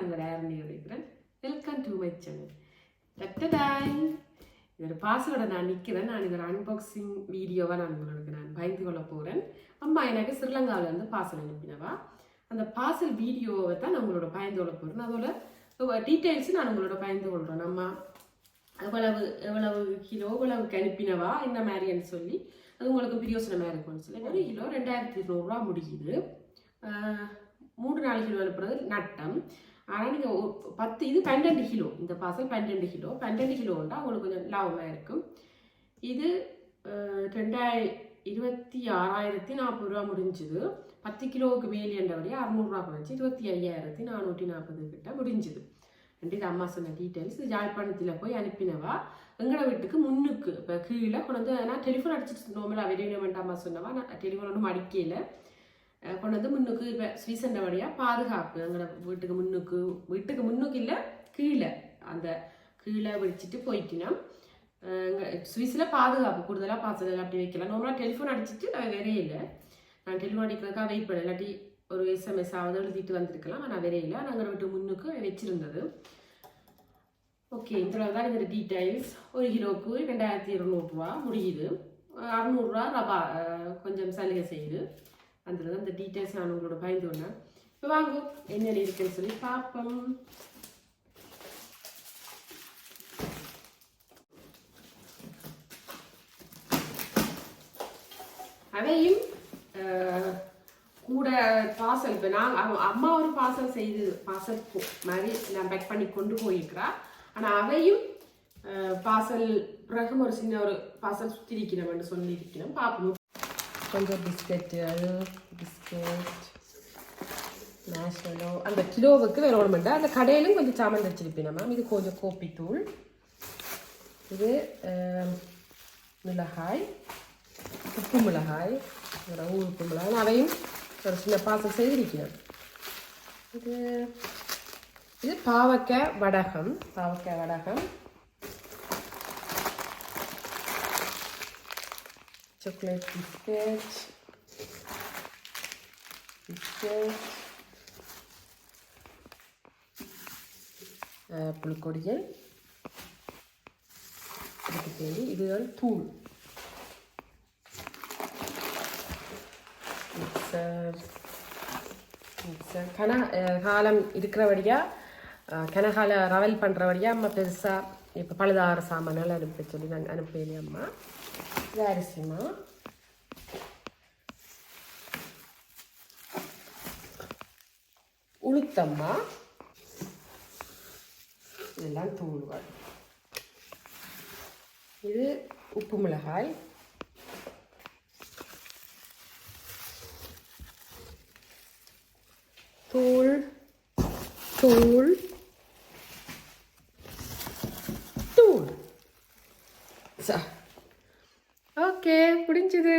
நான் உங்கள் ஆரணி இருக்கிறேன் வெல்கம் டு மை சேனல் டட்டடாய் இதோட பாசலோட நான் நிற்கிறேன் நான் இதோட அன்பாக்சிங் வீடியோவாக நான் உங்களுக்கு நான் பயந்து கொள்ள போகிறேன் அம்மா எனக்கு ஸ்ரீலங்காவிலேருந்து பார்சல் அனுப்பினவா? அந்த பார்சல் வீடியோவை தான் நான் உங்களோட பயந்து கொள்ள போகிறேன் அதோட டீட்டெயில்ஸ் நான் உங்களோட பயந்து கொள்கிறேன் அம்மா எவ்வளவு எவ்வளவு கிலோ எவ்வளவுக்கு அனுப்பினவா? என்ன மாதிரின்னு சொல்லி. அது உங்களுக்கு பிரியோசனமாக இருக்கும்னு சொல்லி. ஒரு கிலோ ரெண்டாயிரத்தி இருநூறுவா முடியுது. மூன்று நாலு கிலோ அனுப்புறது நட்டம். ஆனால் நீங்கள் பத்து இது பன்னெண்டு கிலோ. இந்த பாசல் பன்னெண்டு கிலோ. பன்னெண்டு கிலோண்டா உங்களுக்கு கொஞ்சம் லாபமாக இருக்கும். இது ரெண்டாய் ரெண்டாயிர இருபத்தி ஆறாயிரத்தி நாற்பது ரூபா முடிஞ்சுது. பத்து கிலோவுக்கு மேலேண்டபடியே அறநூறுவா குறைஞ்சி இருபத்தி ஐயாயிரத்தி நானூற்றி நாற்பது கிட்ட முடிஞ்சுது. ரெண்டு இது அம்மா சொன்ன டீட்டெயில்ஸ் யாழ்ப்பாணத்தில் போய் அனுப்பினவா. எங்களோட வீட்டுக்கு முன்னுக்கு இப்போ கீழே கொண்டு வந்து நான் டெலிஃபோன் அடிச்சுட்டு வெளியே வேண்டாம் அம்மா சொன்னவா. நான் டெலிஃபோன் ஒன்றும் அடிக்கல. அஹ் கொண்டு வந்து முன்னுக்கு இப்போ ஸ்வீசண்ட வழியாக பாதுகாப்பு எங்களோட வீட்டுக்கு முன்னுக்கு வீட்டுக்கு முன்னுக்கு இல்லை கீழே அந்த கீழே வச்சுட்டு போயிட்டினா சுவிஸில் பாதுகாப்பு கூடுதலாக பாசல் அப்படி வைக்கலாம் நார்மலாக டெலிஃபோன் அடிச்சுட்டு நான் வரையில நான் டெலிஃபோன் அடிக்கிறதுக்காக வெயிட் பண்ணேன் இல்லாட்டி ஒரு எஸ்எம்எஸ் ஆவது எழுதிட்டு வந்திருக்கலாம் ஆனால் வரையில நாங்கள் வீட்டு முன்னுக்கு வச்சிருந்தது ஓகே இந்த தான் இந்த டீட்டெயில்ஸ் ஒரு ஹீரோக்கு ரெண்டாயிரத்தி இருநூறுவா முடியுது அறநூறுரூவா ரபா கொஞ்சம் சலுகை செய்யுது அதில் தான் இந்த டீட்டெயில்ஸ் நான் உங்களோட பயந்து ஒன்றேன் இப்போ வாங்க என்ன இருக்குன்னு சொல்லி பார்ப்போம். அதையும் கூட பார்சல் இப்போ நான் அம்மா ஒரு பார்சல் செய்து பார்சல் மாதிரி நான் பேக் பண்ணி கொண்டு போயிருக்கிறா. ஆனால் அவையும் பார்சல் பிறகும் ஒரு சின்ன ஒரு பார்சல் சுற்றி இருக்கிறோம்னு சொல்லியிருக்கிறோம் பார்ப்போம். கொஞ்சம் பிஸ்கெட்டு அது பிஸ்கெட் நேஷ்னலோ அந்த கிலோவுக்கு வேற ஒன்று அந்த கடையிலும் கொஞ்சம் சாமான் வச்சிருப்பேன் மேம் இது கொஞ்சம் கோப்பித்தூள் இது மிளகாய் உப்பு மிளகாய் இதோட உப்பு மிளகாய். அவையும் ஒரு சின்ன பாசம் செய்திருக்கிறேன் இது இது பாவக்காய் வடகம். பாவக்காய் வடகம். சாக்லேட் பிஸ்கெட் பிஸ்கெட் புளிக்கொடிகள். இதுக்கு தேடி இதுதான் தூள். மிக்சர். மிக்சர். கன காலம் இருக்கிறபடியா அஹ் கனகால ரவல் பண்ணுறபடியா அம்மா பெருசாக இப்போ பழுதார சாமானால் அனுப்ப சொல்லி நாங்கள் அனுப்பலையே அம்மா. இது அரிசிமா? உளுத்தம்மா? இதெல்லாம் தூள்கள் இது உப்பு மிளகாய். தூள் தூள் தூள் ஓகே முடிஞ்சது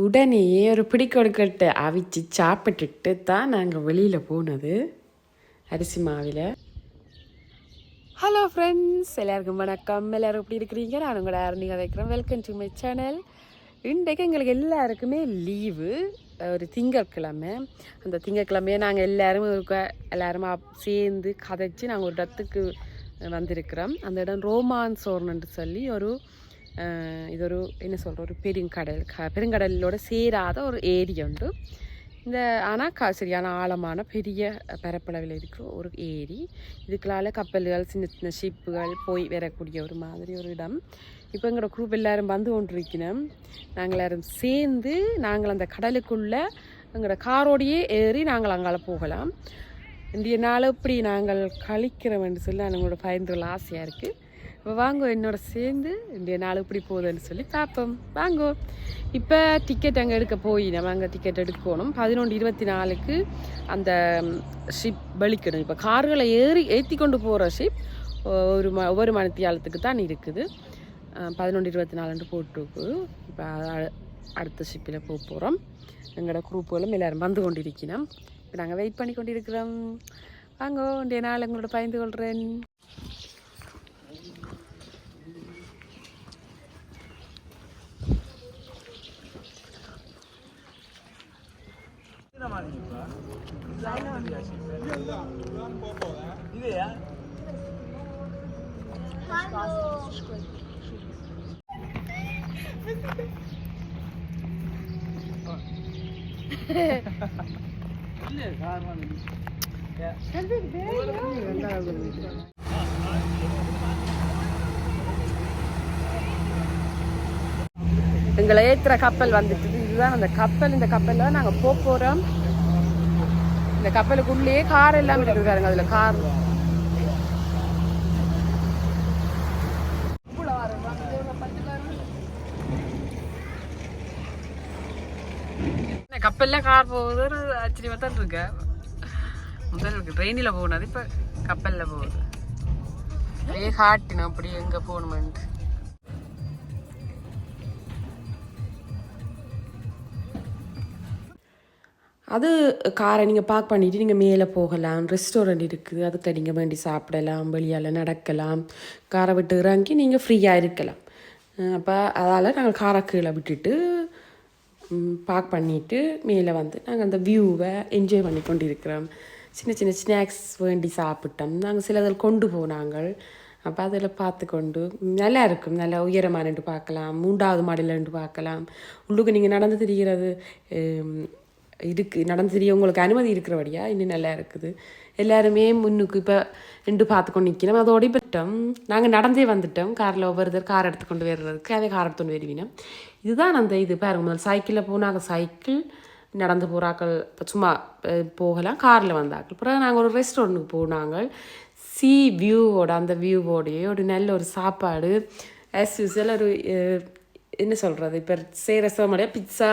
உடனே ஒரு பிடிக்கொடுக்கட்டை அவிச்சு சாப்பிட்டுட்டு தான் நாங்கள் வெளியில் போனது. அரிசி மாவில். ஹலோ ஃப்ரெண்ட்ஸ் எல்லாருக்கும் வணக்கம். எல்லாரும் எப்படி இருக்கிறீங்க? நான் உங்களோட அருணிகா வைக்கிறேன் வெல்கம் டு மை சேனல் இன்றைக்கு எங்களுக்கு எல்லாருக்குமே லீவு ஒரு திங்கட்கிழமை. அந்த திங்கட்கிழமையே நாங்கள் எல்லாரும் இருக்க எல்லாரும் சேர்ந்து கதைச்சு நாங்கள் ஒரு இடத்துக்கு வந்திருக்கிறோம். அந்த இடம் ரோமான்சோர்னு சொல்லி ஒரு அஹ், இது ஒரு என்ன சொல்கிற ஒரு பெருங்கடல் க பெருங்கடலோட சேராத ஒரு ஏரி உண்டு இந்த ஆனால் க சரியான ஆழமான பெரிய பரப்பளவில் இருக்கிற ஒரு ஏரி இதுக்குள்ளால கப்பல்கள் சின்ன சின்ன ஷிப்புகள் போய் வரக்கூடிய ஒரு மாதிரி ஒரு இடம் இப்போ எங்களோட குரூப் எல்லாரும் வந்து கொண்டிருக்கணும் நாங்கள் எல்லாரும் சேர்ந்து நாங்கள் அந்த கடலுக்குள்ளே எங்களோட காரோடையே ஏறி நாங்கள் அங்கால போகலாம் இன்றைய நாள் இப்படி நாங்கள் கழிக்கிறோம் என்று சொல்லி எங்களோட பயந்துள்ள ஆசையாக இருக்குது இப்போ வாங்கோ என்னோட சேர்ந்து இன்றைய நாள் இப்படி போகுதுன்னு சொல்லி பார்ப்போம். வாங்கோ. இப்போ டிக்கெட் அங்கே எடுக்க போய் நம்ம அங்கே டிக்கெட் எடுக்கணும் பதினொன்று இருபத்தி நாலுக்கு அந்த ஷிப் பலிக்கணும் இப்போ கார்களை ஏறி ஏற்றி கொண்டு போகிற ஷிப் ஒரு ம ஒவ்வொரு மணித்தியாலத்துக்கு தான் இருக்குது. பதினொன்று இருபத்தி நாலுன்ட்டு போட்டுருக்கு. இப்போ அடுத்த ஷிப்பில் போக போகிறோம் எங்களோட குரூப்புகளும் எல்லோரும் வந்து கொண்டிருக்கணும். இப்போ நாங்கள் வெயிட் பண்ணி கொண்டிருக்கிறோம். வாங்கோ இன்றைய நாள் எங்களோட பயந்து கொள்கிறேன் எங்களை ஏத்துற கப்பல் வந்துட்டு. இதுதான் அந்த கப்பல். இந்த கப்பலில் தான் நாங்கள் போக போகிறோம் இந்த கப்பலுக்குள்ளேயே கார் எல்லாமே இருக்குது பாருங்க அதில் கார் கப்பல்ல கார் போகுது ஒரு ஆச்சரியமா தான் இருக்கு. முதல் ட்ரெயினில் அது இப்போ கப்பலில் போகுது. அப்படியே காட்டினோம் அப்படி எங்கே போகணுமென்ட்டு. அது காரை நீங்கள் பார்க் பண்ணிவிட்டு நீங்கள் மேலே போகலாம். ரெஸ்டாரண்ட் இருக்குது. அதுக்கு நீங்கள் வேண்டி சாப்பிடலாம். வெளியால் நடக்கலாம். காரை விட்டு இறங்கி நீங்கள் ஃப்ரீயாக இருக்கலாம். அப்போ அதால் நாங்கள் காரை கீழே விட்டுட்டு பார்க் பண்ணிவிட்டு மேலே வந்து நாங்கள் அந்த வியூவை என்ஜாய் பண்ணி கொண்டு இருக்கிறோம் சின்ன சின்ன ஸ்நாக்ஸ் வேண்டி சாப்பிட்டோம். நாங்கள் சிலதில் கொண்டு போனாங்கள். அப்போ அதில் பார்த்து கொண்டு நல்லா இருக்கும். நல்லா உயரமாக பார்க்கலாம். மூன்றாவது மாடியில் பார்க்கலாம். உள்ளுக்கு நீங்கள் நடந்து தெரிகிறது இருக்குது இருக்கு நடந்து தெரிய உங்களுக்கு அனுமதி இருக்கிறபடியா? இன்னும் நல்லா இருக்குது. எல்லாருமே முன்னுக்கு இப்போ ரெண்டு பார்த்து கொண்டு நிற்கணும் அதோட பட்டோம் நாங்கள் நடந்தே வந்துட்டோம். காரில் ஒவ்வொருத்தர் கார் எடுத்து கொண்டு வர்றதுக்கு அதே கார் எடுத்து கொண்டு வருவினோம். இதுதான் அந்த இது பாருங்க. முதல் சைக்கிளில் போனாங்க. சைக்கிள் நடந்து போகிறாக்கள் இப்போ சும்மா போகலாம். காரில் வந்தாக்கள். அப்புறம் நாங்கள் ஒரு ரெஸ்டாரண்ட்டுக்கு போனாங்க. சி வியூவோட அந்த வியூவோடையே ஒரு நல்ல ஒரு சாப்பாடு. ஆஸ் யூஸ்வல் ஒரு என்ன சொல்கிறது இப்போ செய்கிற சோமடைய பிட்சா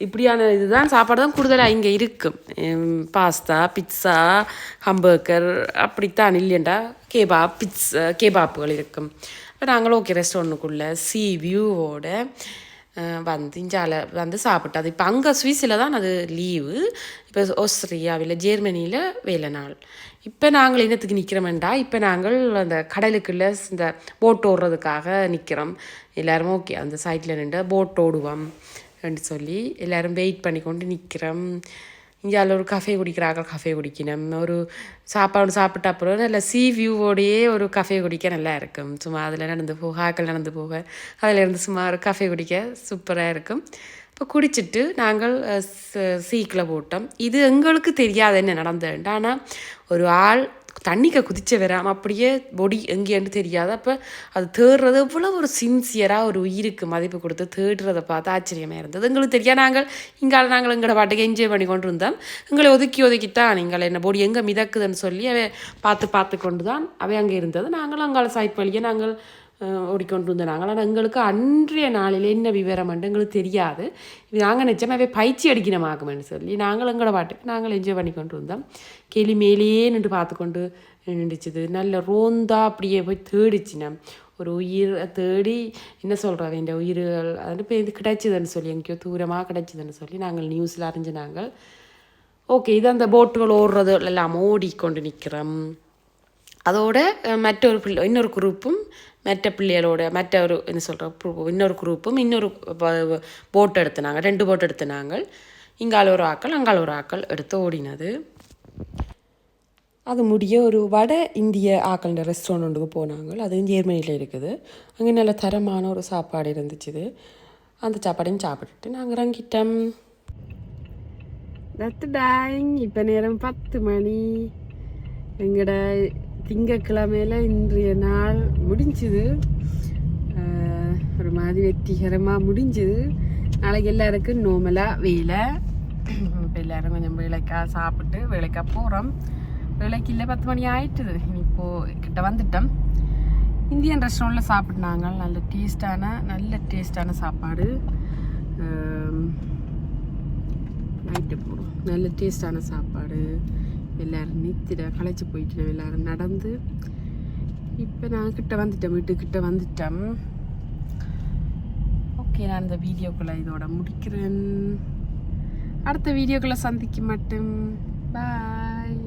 இப்படியான இதுதான் சாப்பாடு தான் கூடுதலாக இங்கே இருக்கும் பாஸ்தா பிட்ஸா ஹம்பர்கர் அப்படித்தான் இல்லையண்டா. கேபாப் பிட்ஸா கேபாப்புகள் இருக்கும் இப்போ நாங்களும் ஓகே ரெஸ்டாரண்ட்டுக்குள்ளே சி வியூவோட வந்து இஞ்சால வந்து சாப்பிட்டது இப்போ அங்கே சுவிஸில் தான் அது லீவு இப்போ ஆஸ்திரியாவில் ஜெர்மனியில் வேலை நாள் இப்போ நாங்கள் என்னத்துக்கு நிற்கிறோமெண்டா இப்போ நாங்கள் அந்த கடலுக்குள்ளே இந்த போட் ஓடுறதுக்காக நிற்கிறோம் எல்லாரும் ஓகே அந்த சைட்டில் நின்று போட் ஓடுவோம். அப்படின்னு சொல்லி எல்லோரும் வெயிட் பண்ணி கொண்டு நிற்கிறோம் இங்கே அதில் ஒரு கஃபே குடிக்கிறாங்க கஃபே குடிக்கணும். ஒரு சாப்பாடு சாப்பிட்ட அப்புறம் நல்ல சீ வியூவோடையே ஒரு கஃபே குடிக்க நல்லா இருக்கும். சும்மா அதில் நடந்து போக ஆக்கள் நடந்து போக அதில் இருந்து சும்மா ஒரு கஃபே குடிக்க சூப்பராக இருக்கும். இப்போ குடிச்சிட்டு நாங்கள் சீக்கில் போட்டோம். இது எங்களுக்கு தெரியாது என்ன நடந்ததுண்டு ஆனால் ஒரு ஆள் தண்ணிக்க குதிச்ச வராமல் அப்படியே பொடி எங்கேன்னு தெரியாது. அப்போ அது தேடுறது எவ்வளோ ஒரு சின்சியராக ஒரு உயிருக்கு மதிப்பு கொடுத்து தேடுறதை பார்த்து ஆச்சரியமாக இருந்தது. எங்களுக்கு தெரியாது நாங்கள் இங்கால நாங்கள் எங்களோட பாட்டுக்கு என்ஜாய் பண்ணி கொண்டு இருந்தோம் எங்களை ஒதுக்கி ஒதுக்கித்தான் நீங்கள் என்ன பொடி எங்கே மிதக்குதுன்னு சொல்லி அவை பார்த்து பார்த்து கொண்டு தான் அவை அங்கே இருந்தது. நாங்களும் அங்கால சாய்ப்பு வழியே நாங்கள் ஓடிக்கொண்டு இருந்தோம் நாங்கள் ஆனால் எங்களுக்கு அன்றைய நாளில் என்ன விவரம் எங்களுக்கு தெரியாது. நாங்கள் நிச்சயமாகவே பயிற்சி அடிக்கணுமாகுமென்னு சொல்லி நாங்கள் எங்களோட பாட்டுக்கு நாங்கள் என்ஜாய் பண்ணி கொண்டு இருந்தோம். கெளி மேலேயே நின்று பார்த்து கொண்டு நின்றுச்சுது. நல்ல ரோந்தா அப்படியே போய் தேடிச்சுனா. ஒரு உயிர் தேடி என்ன சொல்கிறா இந்த உயிர்கள் அது இப்போ இது கிடைச்சிதுன்னு சொல்லி எங்கேயோ தூரமாக கிடைச்சிதுன்னு சொல்லி நாங்கள் நியூஸில் அறிஞ்சு நாங்கள். ஓகே இது அந்த போட்டுகள் ஓடுறது எல்லாம் ஓடிக்கொண்டு நிற்கிறோம். அதோட மற்றொரு பிள்ளை இன்னொரு குரூப்பும் மற்ற பிள்ளைகளோட மற்ற ஒரு என்ன சொல்கிற இன்னொரு குரூப்பும் இன்னொரு போட் எடுத்துனாங்க. ரெண்டு போட் எடுத்துனாங்க. இங்கால ஒரு ஆக்கள் அங்கால ஒரு ஆக்கள் எடுத்து ஓடினது. அது முடிய ஒரு வட இந்திய ஆக்கள்ன்ற ரெஸ்டாரண்ட் ஒன்றுக்கு போனாங்க. அது ஜெர்மனியில் இருக்குது. அங்கே நல்ல தரமான ஒரு சாப்பாடு இருந்துச்சு அந்த சாப்பாடையும் சாப்பிட்டுட்டு நாங்கள் இறங்கிட்டோம். தத்து இப்போ நேரம் பத்து மணி. எங்கட திங்கக்கிழமையில் இன்றைய நாள் முடிஞ்சுது. ஒரு மாதிரி வெற்றிகரமாக முடிஞ்சுது. நாளைக்கு எல்லாருக்கும் நோமலாக வேலை. இப்போ எல்லாரும் கொஞ்சம் வேலைக்கா சாப்பிட்டு வேலைக்கா போகிறோம் வேலைக்கு இல்லை பத்து மணி ஆயிட்டுது. இப்போது கிட்ட வந்துட்டோம். இந்தியன் ரெஸ்டாரண்ட்டில் சாப்பிட்னாங்க நல்ல டேஸ்டான நல்ல டேஸ்டான சாப்பாடு. நைட்டு போகிறோம் நல்ல டேஸ்டான சாப்பாடு. எல்லோரும் நித்திர களைச்சி போயிட்டு எல்லோரும் நடந்து இப்போ நான் கிட்ட வந்துட்டேன் வீட்டுக்கிட்ட வந்துட்டேன். ஓகே நான் இந்த வீடியோக்குள்ளே இதோட முடிக்கிறேன். அடுத்த வீடியோக்குள்ளே சந்திக்க மாட்டேன். பாய்